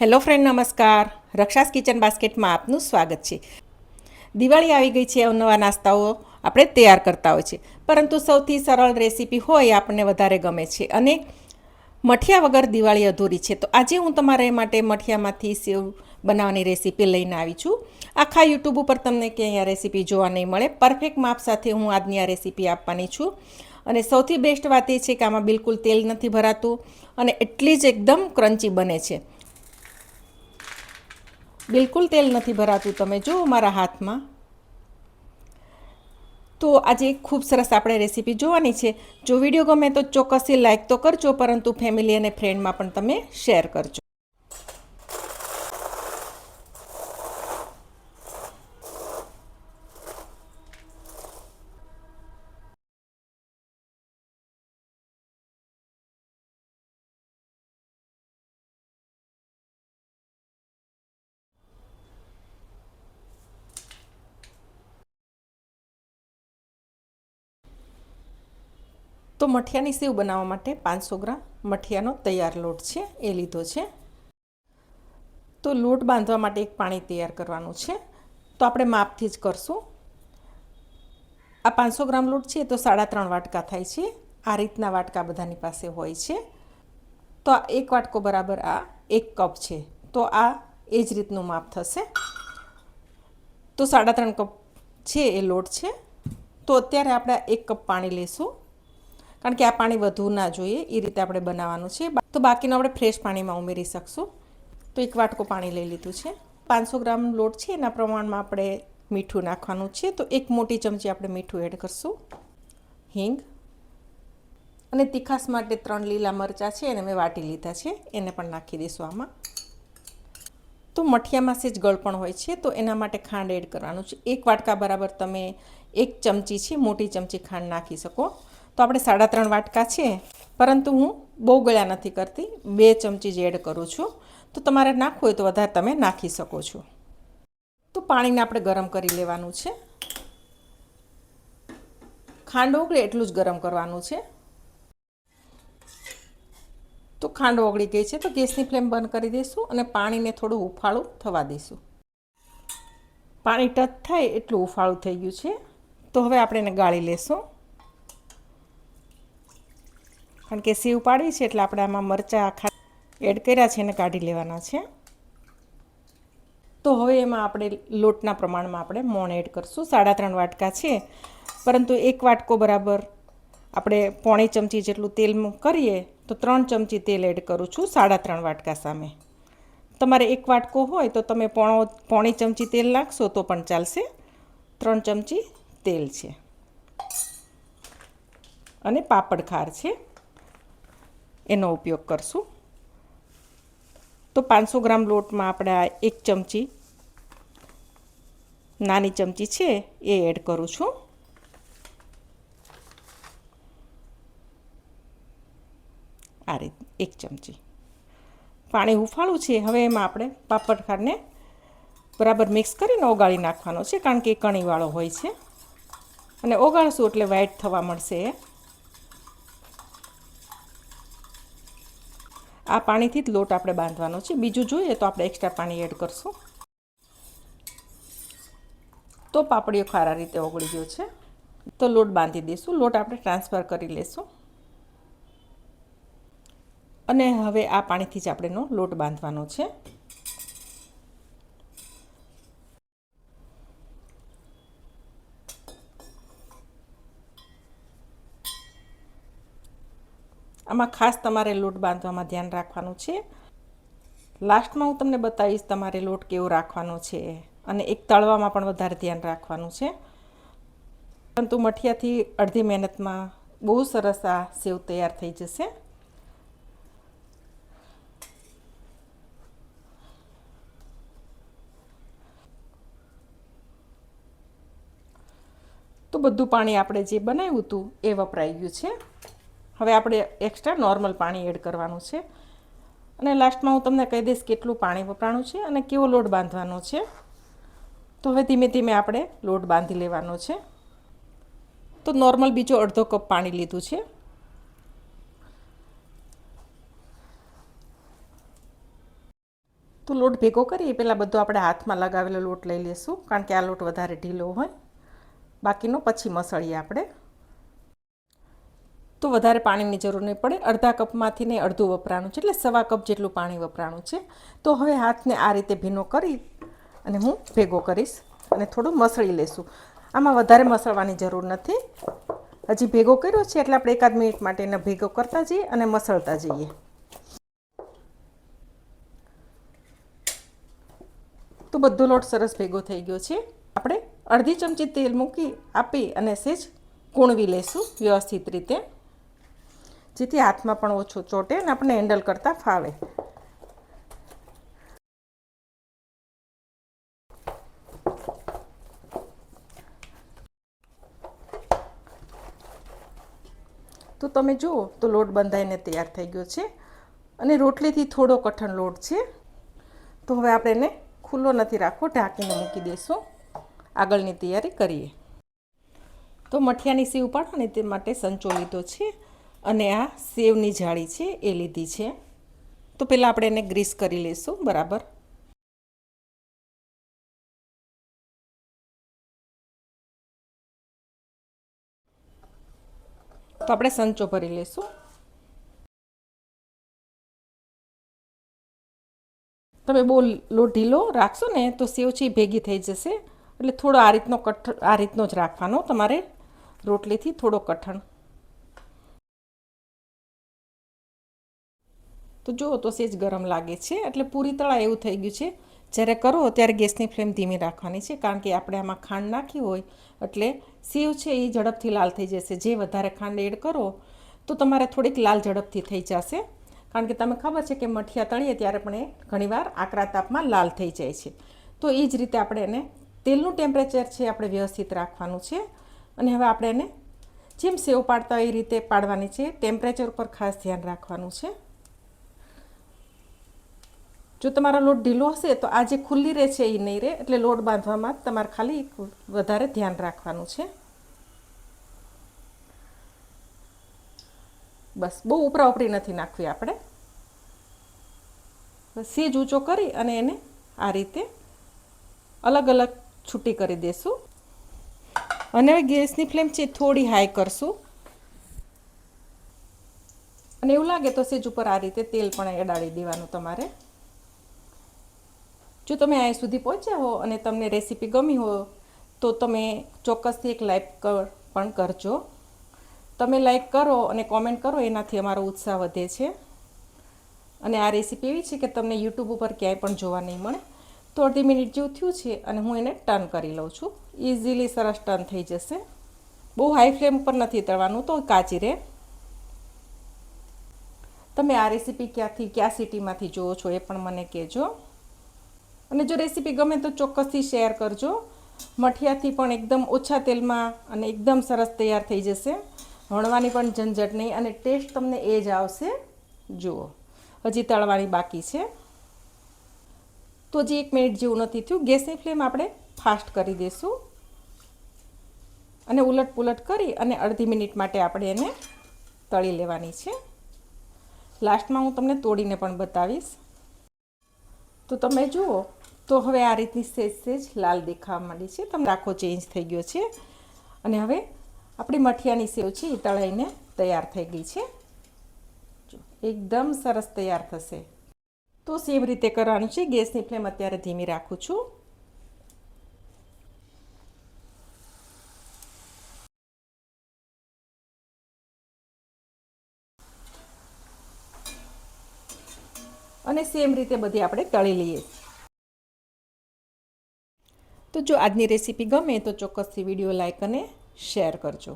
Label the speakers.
Speaker 1: Hello friend, નમસ્કાર. રક્ષાસ kitchen બાસ્કેટમાં આપનું સ્વાગત છે. દિવાળી આવી ગઈ છે, નવા નાસ્તાઓ આપણે તૈયાર કરતા હોય છે. પરંતુ સૌથી સરળ રેસીપી હોય આપણને વધારે ગમે છે અને મઠિયા વગર દિવાળી અધૂરી છે. તો આજે હું તમારા માટે મઠિયામાંથી સેવ બનાવવાની રેસીપી લઈને આવી છું. આખા યુટ્યુબ ઉપર તમને ક્યાંય આ રેસીપી જોવા નહીં મળે. પરફેક્ટ માપ સાથે હું આજની આ રેસીપી આપવાની છું. અને સૌથી બેસ્ટ વાત એ છે કે આમાં બિલકુલ તેલ નથી ભરાતું અને એટલી જ એકદમ ક્રન્ચી બને છે. બિલકુલ તેલ નથી ભરાતું તમે જુઓ મારા હાથમાં. તો આજે ખૂબ સરસ આપણે રેસીપી જોવાની છે. જો વીડિયો ગમે તો ચોક્કસથી લાઇક તો કરજો, પરંતુ ફેમિલી અને ફ્રેન્ડમાં પણ તમે શેર કરજો. તો મઠિયાની સેવ બનાવવા માટે પાંચસો ગ્રામ મઠિયાનો તૈયાર લોટ છે, એ લીધો છે. તો લોટ બાંધવા માટે એક પાણી તૈયાર કરવાનું છે. તો આપણે માપથી જ કરશું. આ પાંચસો ગ્રામ લોટ છે, તો સાડા ત્રણ વાટકા થાય છે. આ રીતના વાટકા બધાની પાસે હોય છે. તો આ એક વાટકો બરાબર આ એક કપ છે. તો આ એ જ રીતનું માપ થશે. તો સાડા ત્રણ કપ છે એ લોટ છે. તો અત્યારે આપણે એક કપ પાણી લઈશું કારણ કે આ પાણી વધુ ના જોઈએ, એ રીતે આપણે બનાવવાનું છે. તો બાકીનું આપણે ફ્રેશ પાણીમાં ઉમેરી શકશું. તો એક વાટકો પાણી લઈ લીધું છે. પાંચસો ગ્રામ લોટ છે, એના પ્રમાણમાં આપણે મીઠું નાખવાનું છે. તો એક મોટી ચમચી આપણે મીઠું એડ કરશું. હિંગ. અને તીખાસ માટે ત્રણ લીલા મરચાં છે, એને મેં વાટી લીધા છે. એને પણ નાખી દઈશું આમાં. તો મઠિયામાં સેજ ગળપણ હોય છે, તો એના માટે ખાંડ એડ કરવાનું છે. એક વાટકા બરાબર તમે એક ચમચી છે, મોટી ચમચી ખાંડ નાખી શકો. તો આપણે સાડા ત્રણ વાટકા છે, પરંતુ હું બહુ ગળ્યા નથી કરતી, બે ચમચી જ એડ કરું છું. તો તમારે નાખવું હોય તો વધારે તમે નાખી શકો છો. તો પાણીને આપણે ગરમ કરી લેવાનું છે. ખાંડ ઓગળે એટલું જ ગરમ કરવાનું છે. તો ખાંડ ઓગળી ગઈ છે, તો ગેસની ફ્લેમ બંધ કરી દઈશું અને પાણીને થોડું ઉફાળું થવા દઈશું. પાણી ટચ થાય એટલું ઉફાળું થઈ ગયું છે. તો હવે આપણે એને ગાળી લેશું. કારણ કે સીવ પાડી છે એટલે આપણે આમાં મરચાં આખા એડ કર્યા છે એને કાઢી લેવાના છે. તો હવે એમાં આપણે લોટના પ્રમાણમાં આપણે મોણ એડ કરશું. સાડા ત્રણ વાટકા છે. પરંતુ એક વાટકો બરાબર આપણે પોણી ચમચી જેટલું તેલ કરીએ તો ત્રણ ચમચી તેલ એડ કરું છું સાડા ત્રણ વાટકા સામે. તમારે એક વાટકો હોય તો તમે પોણો, પોણી ચમચી તેલ નાખશો તો પણ ચાલશે. ત્રણ ચમચી તેલ છે. અને પાપડ ખાર છે. એનો ઉપયોગ કરશું. તો પાંચસો ગ્રામ લોટમાં આપણે આ એક ચમચી નાની ચમચી છે એ એડ કરું છું. આ રીત, એક ચમચી. પાણી હુંફાળું છે, હવે એમાં આપણે પાપડ ખારને બરાબર મિક્સ કરીને ઓગાળી નાખવાનો છે, કારણ કે એ કણીવાળો હોય છે. અને ઓગાળશું એટલે વ્હાઈટ થવા મળશે. એ આ પાણીથી જ લોટ આપણે બાંધવાનો છે. બીજું જોઈએ તો આપણે એક્સ્ટ્રા પાણી એડ કરશું. તો પાપડીઓ ખારા રીતે ઓગળી ગયો છે. તો લોટ બાંધી દઈશું. લોટ આપણે ટ્રાન્સફર કરી લઈશું અને હવે આ પાણીથી જ આપણેનો લોટ બાંધવાનો છે. આમાં ખાસ તમારે લોટ બાંધવામાં ધ્યાન રાખવાનું છે. લાસ્ટમાં હું તમને બતાવીશ તમારે લોટ કેવો રાખવાનો છે અને એક તળવામાં પણ વધારે ધ્યાન રાખવાનું છે. પરંતુ મઠિયાથી અડધી મહેનતમાં બહુ સરસ આ સેવ તૈયાર થઈ જશે. તો બધું પાણી આપણે જે બનાવ્યું હતું એ વપરાઈ ગયું છે. હવે આપણે એક્સ્ટ્રા નોર્મલ પાણી એડ કરવાનું છે. અને લાસ્ટમાં હું તમને કહી દઈશ કેટલું પાણી વપરાણું છે અને કેવો લોટ બાંધવાનો છે. તો હવે ધીમે ધીમે આપણે લોટ બાંધી લેવાનો છે. તો નોર્મલ બીજો અડધો કપ પાણી લીધું છે. તો લોટ ભેગો કરીએ. પહેલાં બધો આપણે હાથમાં લગાવેલો લોટ લઈ લઈશું કારણ કે આ લોટ વધારે ઢીલો હોય. બાકીનો પછી મસળીએ આપણે. તો વધારે પાણીની જરૂર નહીં પડે. અડધા કપમાંથી ને અડધું વપરાણું છે. એટલે સવા કપ જેટલું પાણી વપરાણું છે. તો હવે હાથને આ રીતે ભીનો કરી અને હું ભેગો કરીશ અને થોડું મસળી લેશું. આમાં વધારે મસળવાની જરૂર નથી. હજી ભેગો કર્યો છે એટલે આપણે એકાદ મિનિટ માટે એને ભેગો કરતા જઈએ અને મસળતા જઈએ. તો બધો લોટ સરસ ભેગો થઈ ગયો છે. આપણે અડધી ચમચી તેલ મૂકી આપી અને સેજ કૂણવી લેશું વ્યવસ્થિત રીતે. જેથી હાથમાં પણ ઓછું ચોટે અને આપણે હેન્ડલ કરતાં ફાવે. તો તમે જુઓ, તો લોટ બંધાઈને તૈયાર થઈ ગયો છે અને રોટલીથી થોડો કઠણ લોટ છે. તો હવે આપણે એને ખુલ્લો નથી રાખવો, ઢાંકીને મૂકી દઈશું. આગળની તૈયારી કરીએ. તો મઠિયાની સીવ પાડો ને તે માટે સંચો લીધો છે. અને આ સેવની જાળી છે, એ લીધી છે. તો પહેલાં આપણે એને ગ્રીસ કરી લઈશું, બરાબર? તો આપણે સંચો ભરી લઈશું. તમે બહુ લોટ ઢીલો રાખશો ને, તો સેવ છે ભેગી થઈ જશે. એટલે થોડો આ રીતનો કઠ, આ રીતનો જ રાખવાનો તમારે રોટલીથી થોડો કઠણ. તો જુઓ તો સેજ ગરમ લાગે છે. એટલે પૂરી તળા એવું થઈ ગયું છે. જ્યારે કરો, ત્યારે ગેસની ફ્લેમ ધીમી રાખવાની છે. કારણ કે આપણે આમાં ખાંડ નાખી હોય, એટલે સેવ છે એ ઝડપથી લાલ થઈ જશે. જે વધારે ખાંડ એડ કરો, તો તમારે થોડીક લાલ ઝડપથી થઈ જશે. કારણ કે તમે ખબર છે કે મઠિયા તળીએ ત્યારે પણ એ ઘણીવાર આકરા તાપમાં લાલ થઈ જાય છે. તો એ જ રીતે આપણે એને તેલનું ટેમ્પરેચર છે આપણે વ્યવસ્થિત રાખવાનું છે. અને હવે આપણે એને જેમ સેવ પાડતા એ રીતે પાડવાની છે. ટેમ્પરેચર ઉપર ખાસ ધ્યાન રાખવાનું છે. જો તમારો લોટ ઢીલો હશે તો આ જે ખુલ્લી રહે છે એ નહીં રહે, એટલે લોટ બાંધવામાં તમારે ખાલી વધારે ધ્યાન રાખવાનું છે. બસ, બહુ ઉપરા ઉપરી નથી નાખવી આપણે. સેજ ઊંચો કરી અને એને આ રીતે અલગ અલગ છૂટી કરી દેશું. અને હવે ગેસની ફ્લેમ છે થોડી હાઈ કરશું. અને એવું લાગે તો સેજ ઉપર આ રીતે તેલ પણ એડાડી દેવાનું તમારે. જો તમે અહીં સુધી પહોંચ્યા હો અને તમને રેસીપી ગમી હો, તો તમે ચોક્કસથી એક લાઈક પણ કરજો. તમે લાઈક કરો અને કોમેન્ટ કરો, એનાથી અમારો ઉત્સાહ વધે છે. અને આ રેસીપી એવી છે કે તમને યુટ્યુબ ઉપર ક્યાંય પણ જોવા નહીં મળે. તો અઢી મિનિટ જેવું થયું છે અને હું એને ટર્ન કરી લઉં છું. ઇઝીલી સરસ ટર્ન થઈ જશે. બહુ હાઈ ફ્લેમ પર નથી તળવાનું તો કાચી રહે. તમે આ રેસીપી ક્યાંથી, ક્યાં સિટીમાંથી જુઓ છો એ પણ મને કહેજો. અને જો રેસીપી ગમે તો ચોક્કસથી શેર કરજો. મઠિયાથી પણ એકદમ ઓછા તેલમાં અને એકદમ સરસ તૈયાર થઈ જશે. વણવાની પણ ઝંઝટ નહીં અને ટેસ્ટ તમને એ જ આવશે. જુઓ, હજી તળવાની બાકી છે. તો હજી એક મિનિટ જેવું નથી થયું. ગેસની ફ્લેમ આપણે ફાસ્ટ કરી દઈશું. અને ઉલટ પુલટ કરી અને અડધી મિનિટ માટે આપણે એને તળી લેવાની છે. લાસ્ટમાં હું તમને તોડીને પણ બતાવીશ. તો તમે જુઓ તો હવે આ રીતની સેજ સેજ લાલ દેખાવા માંડી છે. તમને આખો ચેન્જ થઈ ગયો છે. અને હવે આપણી મઠિયાની સેવ છે, એ તળાઈને તૈયાર થઈ ગઈ છે. એકદમ સરસ તૈયાર થશે. તો સેમ રીતે કરવાનું છે. ગેસની ફ્લેમ અત્યારે ધીમી રાખું છું. અને સેમ રીતે બધી આપણે તળી લઈએ. તો જો આજની રેસીપી ગમે તો ચોક્કસથી વીડિયો લાઇક અને શેર કરજો.